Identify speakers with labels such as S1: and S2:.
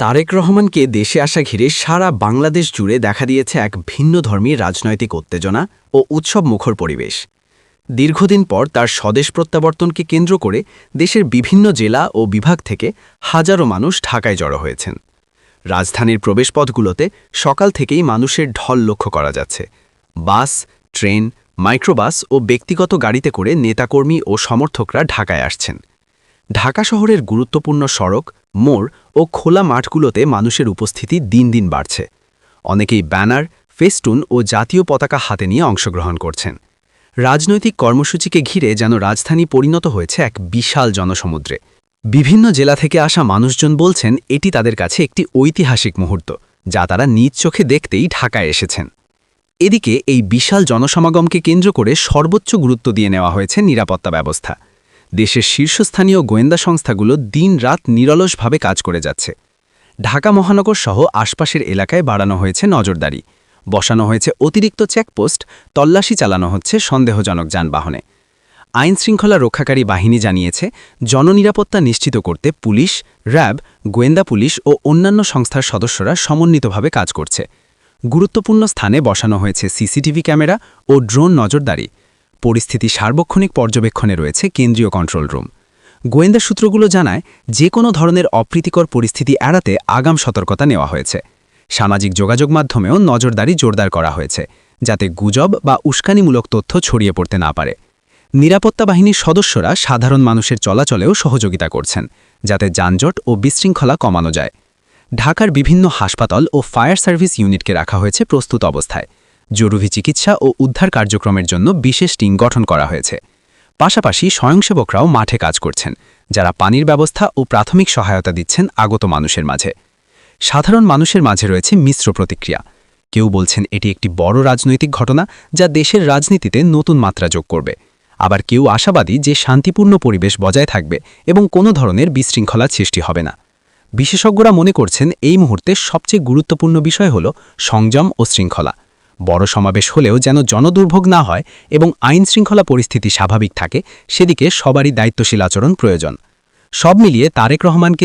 S1: তারেক রহমানকে দেশে আসা ঘিরে সারা বাংলাদেশ জুড়ে দেখা দিয়েছে এক ভিন্ন ধর্মী রাজনৈতিক উত্তেজনা ও উৎসব মুখর পরিবেশ। দীর্ঘদিন পর তার স্বদেশ প্রত্যাবর্তনকে কেন্দ্র করে দেশের বিভিন্ন জেলা ও বিভাগ থেকে হাজারো মানুষ ঢাকায় জড়ো হয়েছেন। রাজধানীর প্রবেশপথগুলোতে সকাল থেকেই মানুষের ঢল লক্ষ্য করা যাচ্ছে। বাস, ট্রেন, মাইক্রোবাস ও ব্যক্তিগত গাড়িতে করে নেতাকর্মী ও সমর্থকরা ঢাকায় আসছেন। ঢাকা শহরের গুরুত্বপূর্ণ সড়ক, মোড় ও খোলা মাঠগুলোতে মানুষের উপস্থিতি দিন দিন বাড়ছে। অনেকেই ব্যানার, ফেস্টুন ও জাতীয় পতাকা হাতে নিয়ে অংশগ্রহণ করছেন। রাজনৈতিক কর্মসূচিকে ঘিরে যেন রাজধানী পরিণত হয়েছে এক বিশাল জনসমুদ্রে। বিভিন্ন জেলা থেকে আসা মানুষজন বলছেন, এটি তাদের কাছে একটি ঐতিহাসিক মুহূর্ত, যা তারা নিজ চোখে দেখতেই ঢাকায় এসেছেন। এদিকে এই বিশাল জনসমাগমকে কেন্দ্র করে সর্বোচ্চ গুরুত্ব দিয়ে নেওয়া হয়েছে নিরাপত্তা ব্যবস্থা। দেশের শীর্ষস্থানীয় গোয়েন্দা সংস্থাগুলো দিন-রাত নিরলসভাবে কাজ করে যাচ্ছে। ঢাকা মহানগর সহ আশপাশের এলাকায় বাড়ানো হয়েছে নজরদারি। বসানো হয়েছে অতিরিক্ত চেকপোস্ট, তল্লাশি চালানো হচ্ছে সন্দেহজনক যানবাহনে। আইন শৃঙ্খলা রক্ষাকারী বাহিনী জানিয়েছে, জননিরাপত্তা নিশ্চিত করতে পুলিশ, র্যাব, গোয়েন্দা পুলিশ ও অন্যান্য সংস্থার সদস্যরা সমন্বিতভাবে কাজ করছে। গুরুত্বপূর্ণ স্থানে বসানো হয়েছে সিসিটিভি ক্যামেরা ও ড্রোন নজরদারি। পরিস্থিতি সার্বক্ষণিক পর্যবেক্ষণে রয়েছে কেন্দ্রীয় কন্ট্রোল রুম। গোয়েন্দা সূত্রগুলো জানায়, যে কোনো ধরনের অপ্রীতিকর পরিস্থিতি এড়াতে আগাম সতর্কতা নেওয়া হয়েছে। সামাজিক যোগাযোগ মাধ্যমেও নজরদারি জোরদার করা হয়েছে, যাতে গুজব বা উস্কানিমূলক তথ্য ছড়িয়ে পড়তে না পারে। নিরাপত্তা বাহিনীর সদস্যরা সাধারণ মানুষের চলাচলেও সহযোগিতা করছেন, যাতে যানজট ও বিশৃঙ্খলা কমানো যায়। ঢাকার বিভিন্ন হাসপাতাল ও ফায়ার সার্ভিস ইউনিটকে রাখা হয়েছে প্রস্তুত অবস্থায়। জরুরি চিকিৎসা ও উদ্ধার কার্যক্রমের জন্য বিশেষ টিম গঠন করা হয়েছে। পাশাপাশি স্বয়ংসেবকরাও মাঠে কাজ করছেন, যারা পানির ব্যবস্থা ও প্রাথমিক সহায়তা দিচ্ছেন আগত মানুষের মাঝে। সাধারণ মানুষের মাঝে রয়েছে মিশ্র প্রতিক্রিয়া। কেউ বলছেন এটি একটি বড় রাজনৈতিক ঘটনা যা দেশের রাজনীতিতে নতুন মাত্রা যোগ করবে। আবার কেউ আশাবাদী যে শান্তিপূর্ণ পরিবেশ বজায় থাকবে এবং কোনো ধরনের বিশৃঙ্খলা সৃষ্টি হবে না। বিশেষজ্ঞরা মনে করছেন এই মুহূর্তে সবচেয়ে গুরুত্বপূর্ণ বিষয় হল সংযম ও শৃঙ্খলা। বড় সমাবেশ হলেও যেন জনদুর্ভোগ না হয় এবং আইন শৃঙ্খলা পরিস্থিতি স্বাভাবিক থাকে, সেদিকে সবারই দায়িত্বশীল আচরণ প্রয়োজন। সব মিলিয়ে তারেক রহমানকে